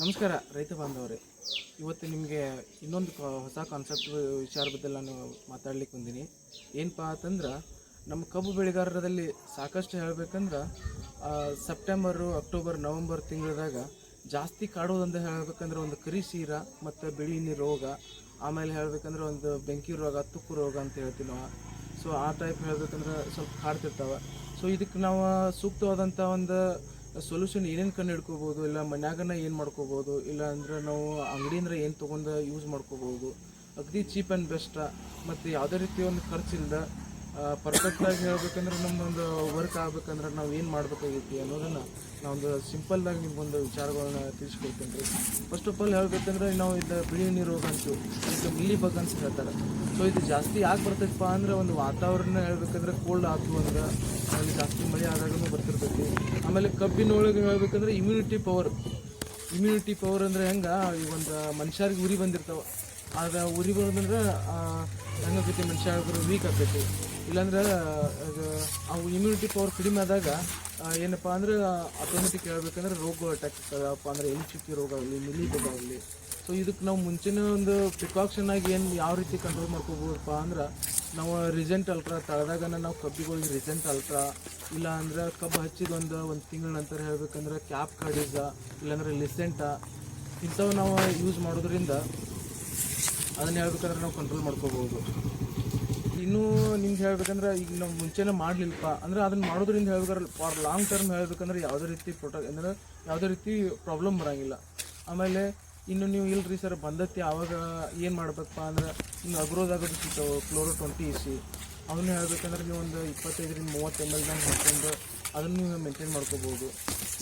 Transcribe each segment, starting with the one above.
ನಮಸ್ಕಾರ, ರೈತ ಬಾಂಧವರೇ. ಇವತ್ತು ನಿಮಗೆ ಇನ್ನೊಂದು ಹೊಸ ಕಾನ್ಸೆಪ್ಟ್ ವಿಚಾರ ಬಗ್ಗೆ ನಾನು ಮಾತಾಡ್ಲಿಕ್ಕೆ ಬಂದೀನಿ. ಏನಪ್ಪಾ ಅಂತಂದ್ರೆ, ನಮ್ಮ ಕಬ್ಬು ಬೆಳೆಗಾರರಲ್ಲಿ ಸಾಕಷ್ಟು ಹೇಳ್ಬೇಕಂದ್ರೆ ಸೆಪ್ಟೆಂಬರು ಅಕ್ಟೋಬರ್ ನವಂಬರ್ ತಿಂಗಳದಾಗ ಜಾಸ್ತಿ ಕಾಡೋದಂತ ಹೇಳ್ಬೇಕಂದ್ರೆ ಒಂದು ಕರಿ ಶೀರ ಮತ್ತು ಬಿಳಿನಿ ರೋಗ, ಆಮೇಲೆ ಹೇಳ್ಬೇಕಂದ್ರೆ ಒಂದು ಬೆಂಕಿ ರೋಗ, ತುಕ್ಕು ರೋಗ ಅಂತ ಹೇಳ್ತೀವಿ ನಾವು ಸೊ ಆ ಟೈಪ್ ಹೇಳ್ಬೇಕಂದ್ರೆ ಸ್ವಲ್ಪ ಕಾಡ್ತಿರ್ತಾವೆ. ಸೊ ಇದಕ್ಕೆ ನಾವು ಸೂಕ್ತವಾದಂಥ ಒಂದು ಸೊಲ್ಯೂಷನ್ ಏನೇನು ಕಂಡು ಹಿಡ್ಕೋಬೋದು, ಇಲ್ಲ ಮನ್ಯಾಗನ ಏನು ಮಾಡ್ಕೋಬೋದು, ಇಲ್ಲ ಅಂದ್ರೆ ನಾವು ಅಂಗಡಿಯಿಂದ ಏನು ತೊಗೊಂಡು ಯೂಸ್ ಮಾಡ್ಕೋಬೋದು, ಅಗದಿ ಚೀಪ್ ಆ್ಯಂಡ್ ಬೆಸ್ಟ ಮತ್ತು ಯಾವುದೇ ರೀತಿ ಒಂದು ಖರ್ಚಿಲ್ದ ಪರ್ಫೆಕ್ಟಾಗಿ ಹೇಳ್ಬೇಕಂದ್ರೆ ನಮ್ಮದೊಂದು ವರ್ಕ್ ಆಗ್ಬೇಕಂದ್ರೆ ನಾವು ಏನು ಮಾಡಬೇಕಾಗೈತಿ ಅನ್ನೋದನ್ನು ನಾವೊಂದು ಆಗಿ ನಿಮ್ಗೊಂದು ವಿಚಾರಗಳನ್ನ ತಿಳಿಸ್ಕೊಡ್ತೀನಿ ರೀ ಫಸ್ಟ್ ಆಫ್ ಆಲ್ ಹೇಳ್ಬೇಕಂದ್ರೆ ನಾವು ಇದು ಬಿಳಿ ನೀರು ಅಂತೀವಿ. ಇದಕ್ಕೆ ಮಿಲಿ ಬಗ್ ಅಂತ ಹೇಳ್ತಾರೆ. ಸೊ ಇದು ಜಾಸ್ತಿ ಯಾಕೆ ಬರ್ತೈತಪ್ಪ ಅಂದ್ರೆ ಒಂದು ವಾತಾವರಣ ಹೇಳ್ಬೇಕಂದ್ರೆ ಕೋಲ್ಡ್ ಆಯ್ತು ಅಂದ್ರೆ ಅಲ್ಲಿ ಜಾಸ್ತಿ ಮಳೆ ಆದಾಗೂ ಬರ್ತಿರ್ತೈತಿ. ಆಮೇಲೆ ಕಬ್ಬಿನ ಒಳಗೆ ಹೇಳ್ಬೇಕಂದ್ರೆ ಇಮ್ಯುನಿಟಿ ಪವರ್ ಇಮ್ಯುನಿಟಿ ಪವರ್ ಅಂದ್ರೆ ಹೆಂಗೆ? ಈ ಒಂದು ಮನುಷ್ಯರಿಗೆ ಉರಿ ಬಂದಿರ್ತಾವ. ಆಗ ಉರಿ ಬಂದ್ರೆ ಹೆಂಗಾಕೈತಿ ಮನುಷ್ಯ ವೀಕ್ ಆಗ್ತೈತಿ ಇಲ್ಲಾಂದ್ರೆ, ಅದು ಅವು ಇಮ್ಯುನಿಟಿ ಪವರ್ ಕಡಿಮೆ ಆದಾಗ ಏನಪ್ಪ ಅಂದ್ರೆ ಆಟೋಮೆಟಿಕ್ ಹೇಳ್ಬೇಕಂದ್ರೆ ರೋಗ ಅಟ್ಯಾಕ್ ಆಗ್ತದಪ್ಪ ಅಂದ್ರೆ ಎಲ್ಲಿ ಚುಕ್ಕಿ ರೋಗ ಆಗಲಿ ಮಿಲಿ ರೋಗ ಆಗಲಿ. ಸೊ ಇದಕ್ಕೆ ನಾವು ಮುಂಚೆನೇ ಒಂದು ಪ್ರಿಕಾಕ್ಷನ್ ಆಗಿ ಏನು ಯಾವ ರೀತಿ ಕಂಟ್ರೋಲ್ ಮಾಡ್ಕೋಬೋದಪ್ಪ ಅಂದ್ರೆ, ನಾವು ರಿಸೆಂಟ್ ಅಲ್ಟ್ರಾ ತಳದಾಗ ನಾವು ಕಬ್ಬಿಗಳಿಗೆ ರಿಸೆಂಟ್ ಅಲ್ಟ್ರಾ ಇಲ್ಲ ಅಂದ್ರೆ ಕಬ್ಬು ಹಚ್ಚಿದ ಒಂದು ಒಂದು ತಿಂಗಳ ನಂತರ ಹೇಳ್ಬೇಕಂದ್ರೆ ಕ್ಯಾಪ್ ಕಾರ್ಡಿಸ ಇಲ್ಲಾಂದ್ರೆ ಲಿಸೆಂಟ ಇಂಥವು ನಾವು ಯೂಸ್ ಮಾಡೋದ್ರಿಂದ ಅದನ್ನ ಹೇಳ್ಬೇಕಂದ್ರೆ ನಾವು ಕಂಟ್ರೋಲ್ ಮಾಡ್ಕೋಬೋದು. ಇನ್ನೂ ನಿಮ್ಗೆ ಹೇಳ್ಬೇಕಂದ್ರೆ ಈಗ ನಾವು ಮುಂಚೆನೇ ಮಾಡಲಿಲ್ಲಪ್ಪ ಅಂದ್ರೆ ಅದನ್ನ ಮಾಡೋದ್ರಿಂದ ಹೇಳ್ಬೇಕಾದ್ರೆ ಫಾರ್ ಲಾಂಗ್ ಟರ್ಮ್ ಹೇಳ್ಬೇಕಂದ್ರೆ ಯಾವುದೇ ರೀತಿ ಪ್ರೊಟೆಕ್ಟ್ ಅಂದರೆ ಯಾವುದೇ ರೀತಿ ಪ್ರಾಬ್ಲಮ್ ಬರೋಂಗಿಲ್ಲ. ಆಮೇಲೆ ಇನ್ನು ನೀವು ಇಲ್ರಿ ಸರ್ ಬಂದತ್ತಿ ಆವಾಗ ಏನು ಮಾಡಬೇಕಪ್ಪ ಅಂದ್ರೆ ಇನ್ನು ಅಗ್ರೋದಾಗೋದು ಸಿಗ್ತಾವೆ ಕ್ಲೋರೋ ಟ್ವೆಂಟಿ ಇಸಿ ಅವನ್ನ ಹೇಳ್ಬೇಕಂದ್ರೆ ನೀವು ಒಂದು ಇಪ್ಪತ್ತೈದರಿಂದ ಮೂವತ್ತು ಎಂ ಎಲ್ದಂಗೆ ಹಾಕ್ಕೊಂಡು ಅದನ್ನು ನೀವು ಮೇಂಟೈನ್ ಮಾಡ್ಕೋಬೋದು.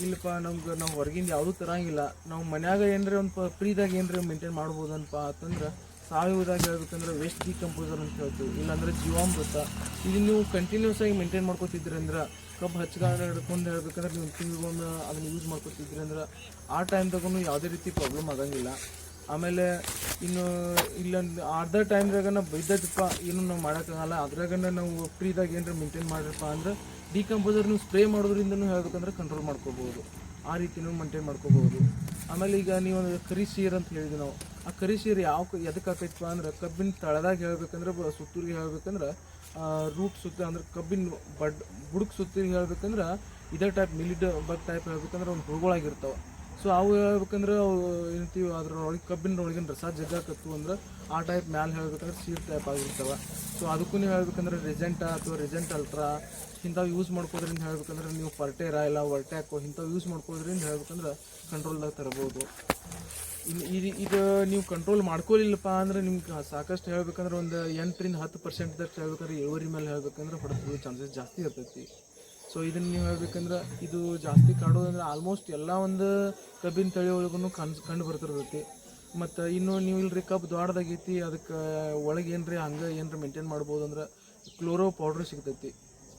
ಇಲ್ಲಪ್ಪ ನಮ್ಗೆ ನಾವು ಹೊರಗಿಂದ ಯಾವುದೂ ತರಂಗಿಲ್ಲ. ನಾವು ಮನ್ಯಾಗ ಏನರ ಒಂದು ಪ ಫ್ರೀದಾಗ ಏನರ ಮೇಂಟೈನ್ ಮಾಡ್ಬೋದನ್ಪ ಅಂತಂದ್ರೆ ಸಾವಯವದಾಗ ಹೇಳ್ಬೇಕಂದ್ರೆ ವೇಸ್ಟ್ ಡಿಕಂಪೋಸರ್ ಅಂತ ಹೇಳ್ತೀವಿ. ಇಲ್ಲಾಂದ್ರೆ ಜೀವಾಮೃತ. ಇದು ನೀವು ಕಂಟಿನ್ಯೂಸ್ ಆಗಿ ಮೇಂಟೈನ್ ಮಾಡ್ಕೋತಿದ್ರಿ ಅಂದ್ರೆ ಕಬ್ಬು ಹಚ್ಕೊಂಡು ಹಿಡ್ಕೊಂಡು ಹೇಳ್ಬೇಕಂದ್ರೆ ನೀವು ತಿಂಗಳಿಗೊಮ್ಮೆ ಅದನ್ನ ಯೂಸ್ ಮಾಡ್ಕೋತಿದ್ರಿ ಅಂದ್ರೆ ಆ ಟೈಮ್ದಾಗೂ ಯಾವುದೇ ರೀತಿ ಪ್ರಾಬ್ಲಮ್ ಆಗಂಗಿಲ್ಲ. ಆಮೇಲೆ ಇನ್ನು ಇಲ್ಲೊಂದು ಅರ್ಧ ಟೈಮ್ದಾಗ ನಾವು ಏನು ನಾವು ಮಾಡೋಕ್ಕಾಗಲ್ಲ. ಅದ್ರಾಗನ ನಾವು ಫ್ರೀದಾಗ ಏನಾರ ಮೇಂಟೈನ್ ಮಾಡಿರಪ್ಪ ಅಂದ್ರೆ ಡಿಕಂಪೋಸರ್ ನೀವು ಸ್ಪ್ರೇ ಮಾಡೋದ್ರಿಂದನೂ ಹೇಳ್ಬೇಕಂದ್ರೆ ಕಂಟ್ರೋಲ್ ಮಾಡ್ಕೋಬೋದು. ಆ ರೀತಿನೂ ಮೇಂಟೈನ್ ಮಾಡ್ಕೋಬೋದು. ಆಮೇಲೆ ಈಗ ನೀವು ಒಂದು ಕರಿ ಸೀರ್ ಅಂತ ಹೇಳಿದ್ವಿ ನಾವು. ಆ ಕರಿ ಸೀರ್ ಯಾವ ಎದಕ್ಕೆ ಆಕೈತಪ್ಪ ಅಂದ್ರೆ ಕಬ್ಬಿನ ತಳದಾಗ ಹೇಳ್ಬೇಕಂದ್ರೆ ಸುತ್ತೂರಿಗೆ ಹೇಳ್ಬೇಕಂದ್ರೆ ರೂಟ್ ಸುತ್ತ ಅಂದ್ರೆ ಕಬ್ಬಿನ ಬಡ್ ಬುಡಕ್ ಸುತ್ತೂರಿಗೆ ಹೇಳ್ಬೇಕಂದ್ರೆ ಇದೇ ಟೈಪ್ ಮಿಲಿಡ್ ಬಗ್ ಟೈಪ್ ಹೇಳ್ಬೇಕಂದ್ರೆ ಒಂದು ಹುಳುಗಳಾಗಿರ್ತಾವೆ. ಸೊ ಅವು ಹೇಳ್ಬೇಕಂದ್ರೆ ಅವು ಏನಂತೀವಿ, ಅದ್ರೊಳಗೆ ಕಬ್ಬಿನ ಒಳಗಿನ ರಸ ಜಗ್ಗಾಕತ್ತು ಅಂದ್ರೆ ಆ ಟೈಪ್ ಮ್ಯಾಲೆ ಹೇಳ್ಬೇಕಂದ್ರೆ ಸೀಟ್ ಟೈಪ್ ಆಗಿರ್ತವೆ. ಸೊ ಅದಕ್ಕೂ ನೀವು ಹೇಳ್ಬೇಕಂದ್ರೆ ರೆಜೆಂಟ ಅಥವಾ ರೆಜೆಂಟ್ ಅಲ್ಟ್ರಾ ಇಂಥವು ಯೂಸ್ ಮಾಡ್ಕೋದ್ರಿಂದ ಹೇಳ್ಬೇಕಂದ್ರೆ ನೀವು ಪರ್ಟೇರ ಇಲ್ಲ ವರ್ಟ್ಯಾಕೋ ಇಂಥವು ಯೂಸ್ ಮಾಡ್ಕೋದ್ರಿಂದ ಹೇಳ್ಬೇಕಂದ್ರೆ ಕಂಟ್ರೋಲ್ದಾಗ ತರಬೋದು. ಇನ್ನು ಇದು ಇದು ನೀವು ಕಂಟ್ರೋಲ್ ಮಾಡ್ಕೊಲಿಲ್ಲಪ್ಪ ಅಂದ್ರೆ ನಿಮ್ಗೆ ಸಾಕಷ್ಟು ಹೇಳ್ಬೇಕಂದ್ರೆ ಒಂದು ಎಂಟರಿಂದ ಹತ್ತು ಪರ್ಸೆಂಟ್ದಷ್ಟು ಹೇಳ್ಬೇಕಂದ್ರೆ ಇಳುವರಿ ಮೇಲೆ ಹೇಳ್ಬೇಕಂದ್ರೆ ಹೊಡೆದು ಚಾನ್ಸಸ್ ಜಾಸ್ತಿ ಇರ್ತೈತಿ. ಸೊ ಇದನ್ನು ನೀವು ಹೇಳ್ಬೇಕಂದ್ರೆ ಇದು ಜಾಸ್ತಿ ಕಾಡೋದಂದ್ರೆ ಆಲ್ಮೋಸ್ಟ್ ಎಲ್ಲ ಒಂದು ಕಬ್ಬಿನ ತಳಿ ಒಳಗೂ ಕನ್ಸ್ ಕಂಡು ಬರ್ತಿರ್ತೈತಿ. ಮತ್ತು ಇನ್ನು ನೀವು ಇಲ್ರಿ ಕಬ್ಬು ದೊಡ್ಡದಾಗೈತಿ, ಅದಕ್ಕೆ ಒಳಗೆ ಏನ್ರಿ, ಹಂಗೆ ಏನ್ರಿ ಮೇಂಟೈನ್ ಮಾಡ್ಬೋದು ಅಂದ್ರೆ ಕ್ಲೋರೋ ಪೌಡ್ರ್ ಸಿಗ್ತೈತಿ.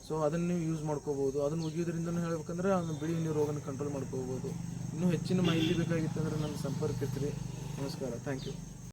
ಸೊ ಅದನ್ನು ನೀವು ಯೂಸ್ ಮಾಡ್ಕೋಬೋದು. ಅದನ್ನು ಒಗಿಯೋದ್ರಿಂದನೂ ಹೇಳ್ಬೇಕಂದ್ರೆ ಅದನ್ನು ಬಿಳಿ ನೀವು ರೋಗನ ಕಂಟ್ರೋಲ್ ಮಾಡ್ಕೋಬೋದು. ಇನ್ನೂ ಹೆಚ್ಚಿನ ಮಾಹಿತಿ ಬೇಕಾಗಿತ್ತಂದ್ರೆ ನನ್ನ ಇರ್ತೀರಿ ನಮಸ್ಕಾರ. Thank you